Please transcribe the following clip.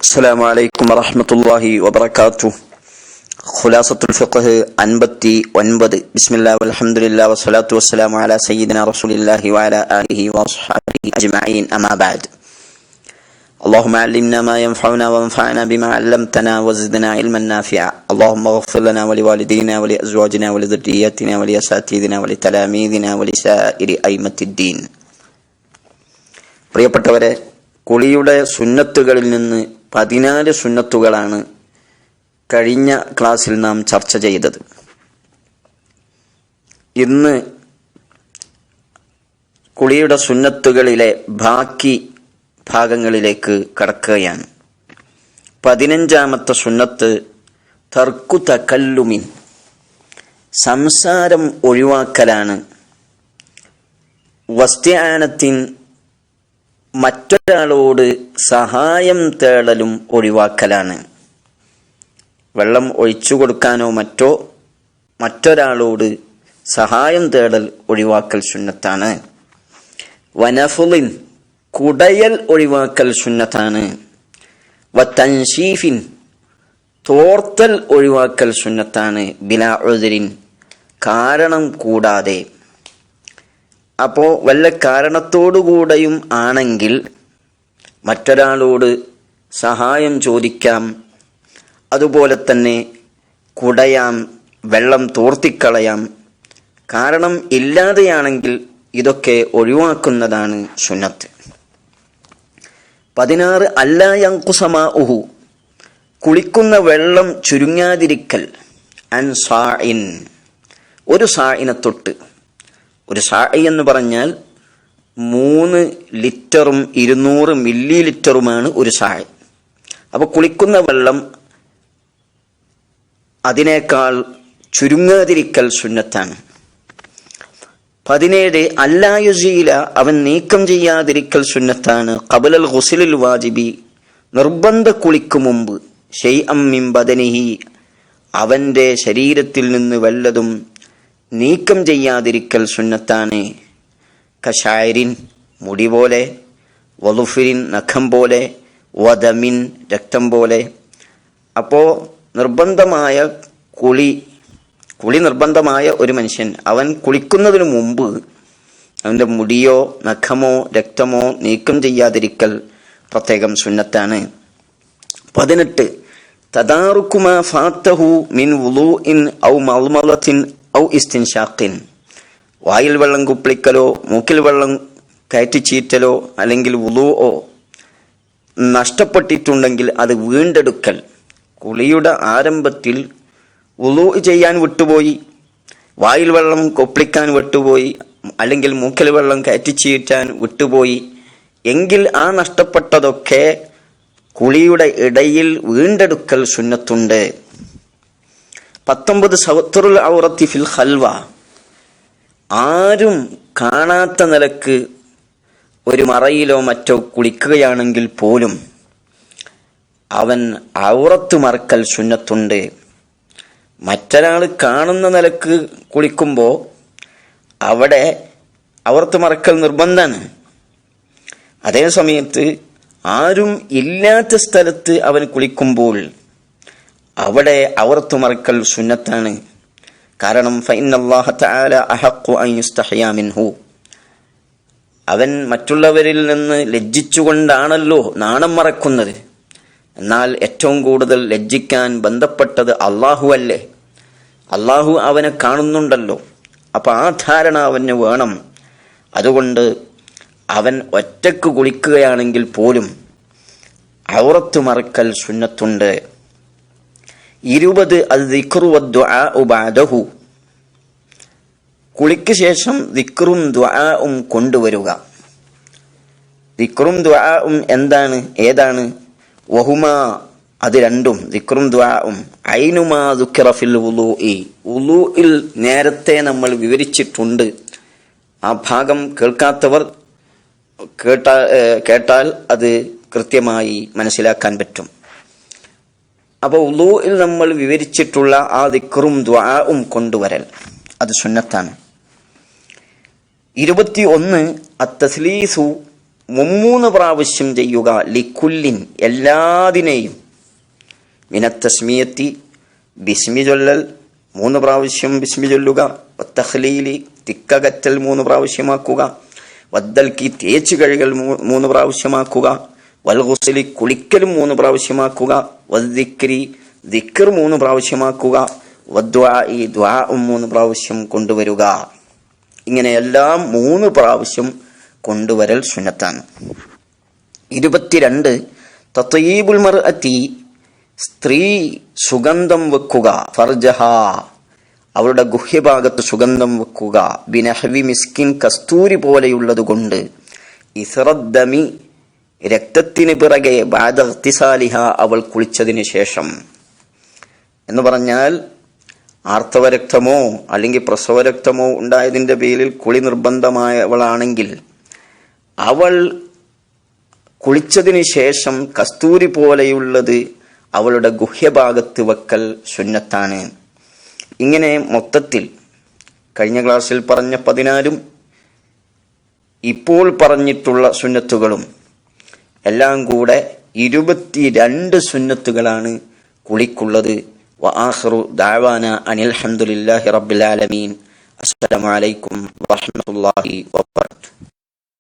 السلام عليكم ورحمة الله وبركاته خلاصة الفقه أنبتي وانبد بسم الله والحمد لله والصلاة والسلام على سيدنا رسول الله وعلى آله وصحبه أجمعين أما بعد اللهم علمنا ما ينفعنا وانفعنا بما علمتنا وزدنا علما نافعا اللهم اغفر لنا ولوالدينا ولأزواجنا ولذرياتنا ولأساتذتنا ولتلاميذنا ولسائر أئمة الدين പ്രിയപ്പെട്ടവരെ കുളിയുടെ സുന്നത്തുകളിൽ നിന്ന് പതിനാല് സുന്നത്തുകളാണ് കഴിഞ്ഞ ക്ലാസ്സിൽ നാം ചർച്ച ചെയ്തത്. ഇന്ന് കുളിയുടെ സുന്നത്തുകളിലെ ബാക്കി ഭാഗങ്ങളിലേക്ക് കടക്കുകയാണ്. പതിനഞ്ചാമത്തെ സുന്നത്ത് തർക്കു തക്കല്ലുമിൻ സംസാരം ഒഴിവാക്കലാണ്. വസ്ത്യാനത്തിൻ മറ്റൊരാളോട് സഹായം തേടലും ഒഴിവാക്കലാണ്. വെള്ളം ഒഴിച്ചു കൊടുക്കാനോ മറ്റോ മറ്റൊരാളോട് സഹായം തേടൽ ഒഴിവാക്കൽ സുന്നത്താണ്. വനഫുലിൻ കുടയൽ ഒഴിവാക്കൽ സുന്നത്താണ്. വത്തൻഷീഫിൻ തോർത്തൽ ഒഴിവാക്കൽ സുന്നത്താണ്. ബിലാ ഉദരിൻ കാരണം കൂടാതെ അപ്പോൾ വല്ല കാരണത്തോടുകൂടെയും ആണെങ്കിൽ മറ്റൊരാളോട് സഹായം ചോദിക്കാം. അതുപോലെ തന്നെ കുടയാം വെള്ളം തോർത്തിക്കളയാം. കാരണം ഇല്ലാതെയാണെങ്കിൽ ഇതൊക്കെ ഒഴിവാക്കുന്നതാണ് സുന്നത്ത്. പതിനാറ് അല്ലായങ്കുസമാ ഉഹു കുളിക്കുന്ന വെള്ളം ചുരുങ്ങാതിരിക്കൽ അൻ സാഇൻ ഒരു സായിനെ തൊട്ട് ഒരു സായി എന്ന് പറഞ്ഞാൽ മൂന്ന് ലിറ്ററും ഇരുന്നൂറ് മില്ലി ലിറ്ററുമാണ് ഒരു സായി അപ്പോൾ കുളിക്കുന്ന വെള്ളം അതിനേക്കാൾ ചുരുങ്ങാതിരിക്കൽ സുന്നത്താണ്. പതിനേഴ് അല്ലായുസീല അവൻ നീക്കം ചെയ്യാതിരിക്കൽ സുന്നത്താണ്. കബലൽ ഹുസിലിൽ വാജിബി നിർബന്ധ കുളിക്കു മുമ്പ് ഷെയ് അമ്മിം ബദനിഹി അവന്റെ ശരീരത്തിൽ നിന്ന് വല്ലതും നീക്കം ചെയ്യാതിരിക്കൽ സുന്നത്താണ്. കഷായരിൻ മുടി പോലെ വലുഫിരിൻ നഖം പോലെ വധമിൻ രക്തം പോലെ. അപ്പോൾ നിർബന്ധമായ കുളി കുളി നിർബന്ധമായ ഒരു മനുഷ്യൻ അവൻ കുളിക്കുന്നതിന് മുമ്പ് അവന്റെ മുടിയോ നഖമോ രക്തമോ നീക്കം ചെയ്യാതിരിക്കൽ പ്രത്യേകം സുന്നത്താണ്. പതിനെട്ട്. തദാറുക്കുമ ഫാത്തഹു മിൻ വുളൂ ഇൻ ഔ മൽമലത്തിൻ ഔ ഇസ്തിൻഷാഖിൻ. വായിൽ വെള്ളം കുപ്പിളിക്കലോ മൂക്കിൽ വെള്ളം കയറ്റിച്ചീറ്റലോ അല്ലെങ്കിൽ ഉളുവോ നഷ്ടപ്പെട്ടിട്ടുണ്ടെങ്കിൽ അത് വീണ്ടെടുക്കൽ. കുളിയുടെ ആരംഭത്തിൽ ഉളു ചെയ്യാൻ വിട്ടുപോയി വായിൽ വെള്ളം കൊപ്പിളിക്കാൻ വിട്ടുപോയി അല്ലെങ്കിൽ മൂക്കിൽ വെള്ളം കയറ്റിച്ചീറ്റാൻ വിട്ടുപോയി. എങ്കിൽ ആ നഷ്ടപ്പെട്ടതൊക്കെ കുളിയുടെ ഇടയിൽ വീണ്ടെടുക്കൽ സുന്നത്തുണ്ട്. പത്തൊമ്പത് സവത്തുറുൽ ഔറത്തി ഫിൽ ഹൽവ ആരും കാണാത്ത നിലയ്ക്ക് ഒരു മറയിലോ മറ്റോ കുളിക്കുകയാണെങ്കിൽ പോലും അവൻ ഔറത്ത് മറക്കൽ ശുന്നത്തുണ്ട് മറ്റൊരാൾ കാണുന്ന നിലയ്ക്ക് കുളിക്കുമ്പോൾ അവിടെ ഔറത്ത് മറക്കൽ നിർബന്ധമാണ് അതേ സമയത്ത് ആരും ഇല്ലാത്ത സ്ഥലത്ത് അവൻ കുളിക്കുമ്പോൾ അവിടെ അവർ മറക്കൽ സുന്നത്താണ്. കാരണം മിൻഹു. അവൻ മറ്റുള്ളവരിൽ നിന്ന് ലജ്ജിച്ചുകൊണ്ടാണല്ലോ നാണം മറക്കുന്നത്. എന്നാൽ ഏറ്റവും കൂടുതൽ ലജ്ജിക്കാൻ ബന്ധപ്പെട്ടത് അള്ളാഹു അല്ലേ? അള്ളാഹു അവനെ കാണുന്നുണ്ടല്ലോ. അപ്പൊ ആ ധാരണ അവന് വേണം. അതുകൊണ്ട് അവൻ ഒറ്റയ്ക്ക് കുളിക്കുകയാണെങ്കിൽ പോലും ഔറത്ത് മറക്കൽ സുന്നത്തുണ്ട്. ഇരുപത് അത് ദിക്റുവദ്ദുആഉബാദഹു കുളിക്ക് ശേഷം ദിക്റും ദ്വാവും കൊണ്ടുവരിക. ദിക്റും ദ്വാവും എന്താണ്? ഏതാണ്? വഹുമാ അത് രണ്ടും. ദിക്റും ദ്വാവും ഐനുമാ ദുഃഖിറഫിൽ ഉലൂഇൽ നേരത്തെ നമ്മൾ വിവരിച്ചിട്ടുണ്ട്. ആ ഭാഗം കേൾക്കാത്തവർ കേട്ടാൽ കേട്ടാൽ അത് കൃത്യമായി മനസ്സിലാക്കാൻ പറ്റും. അപ്പോൾ ഉലൂയിൽ നമ്മൾ വിവരിച്ചിട്ടുള്ള ആ ദിക്റും ദ്വാവും കൊണ്ടുവരൽ. അത് സുന്നത്താണ്. ഇരുപത്തി ഒന്ന് അത്തസ്ലീസു മുമ്മൂന്ന് പ്രാവശ്യം ചെയ്യുക ലിക്കുല്ലിൻ എല്ലാതിനെയും. മിനത്തസ്മിയത്തി ബിസ്മി ചൊല്ലൽ മൂന്ന് പ്രാവശ്യം ബിസ്മി ചൊല്ലുക. വത്തഹ്ലീലി തിക്കകറ്റൽ മൂന്ന് പ്രാവശ്യമാക്കുക. വദ്ദൽക്കി തേച്ച് കഴുകൽ മൂന്ന് പ്രാവശ്യമാക്കുക. വൽഹുസലി കുളിക്കലും മൂന്ന് പ്രാവശ്യമാക്കുക. വദ്ദിക്രി ദിക്കർ മൂന്ന് പ്രാവശ്യമാക്കുക വദ്വാഇ ദ്വാഉം മൂന്ന് പ്രാവശ്യം കൊണ്ടുവരിക. ഇങ്ങനെ എല്ലാം മൂന്ന് പ്രാവശ്യം കൊണ്ടുവരൽ സുന്നത്താണ്. ഇരുപത്തിരണ്ട് തത്തയീബുൽ മർഅത്തി സ്ത്രീ സുഗന്ധം വെക്കുക ഫർജഹ അവളുടെ ഗുഹ്യഭാഗത്ത് സുഗന്ധം വെക്കുക. ബിനഹവി മിസ്കിൻ കസ്തൂരി പോലെയുള്ളത് കൊണ്ട് ഇസറദ്ദമി രക്തത്തിന് പിറകെ ബാദർത്തിസാലിഹ അവൾ കുളിച്ചതിന് ശേഷം. എന്ന് പറഞ്ഞാൽ ആർത്തവരക്തമോ അല്ലെങ്കിൽ പ്രസവരക്തമോ ഉണ്ടായതിന്റെ പേരിൽ കുളി നിർബന്ധമായവളാണെങ്കിൽ അവൾ കുളിച്ചതിന് ശേഷം കസ്തൂരി പോലെയുള്ളത് അവളുടെ ഗുഹ്യഭാഗത്ത് വെക്കൽ സുന്നത്താണ്. ഇങ്ങനെ മൊത്തത്തിൽ കഴിഞ്ഞ ക്ലാസ്സിൽ പറഞ്ഞ പതിനാലും ഇപ്പോൾ പറഞ്ഞിട്ടുള്ള സുന്നത്തുകളും എല്ലാം കൂടെ ഇരുപത്തിരണ്ട് സുന്നത്തുകളാണ് കുളിക്കുള്ളത്. വആഖിറു ദാവാന അനിൽ ഹംദുലില്ലാഹി റബ്ബിൽ ആലമീൻ. അസ്സലാമു അലൈക്കും വറഹ്മത്തുള്ളാഹി വബറകാതുഹു.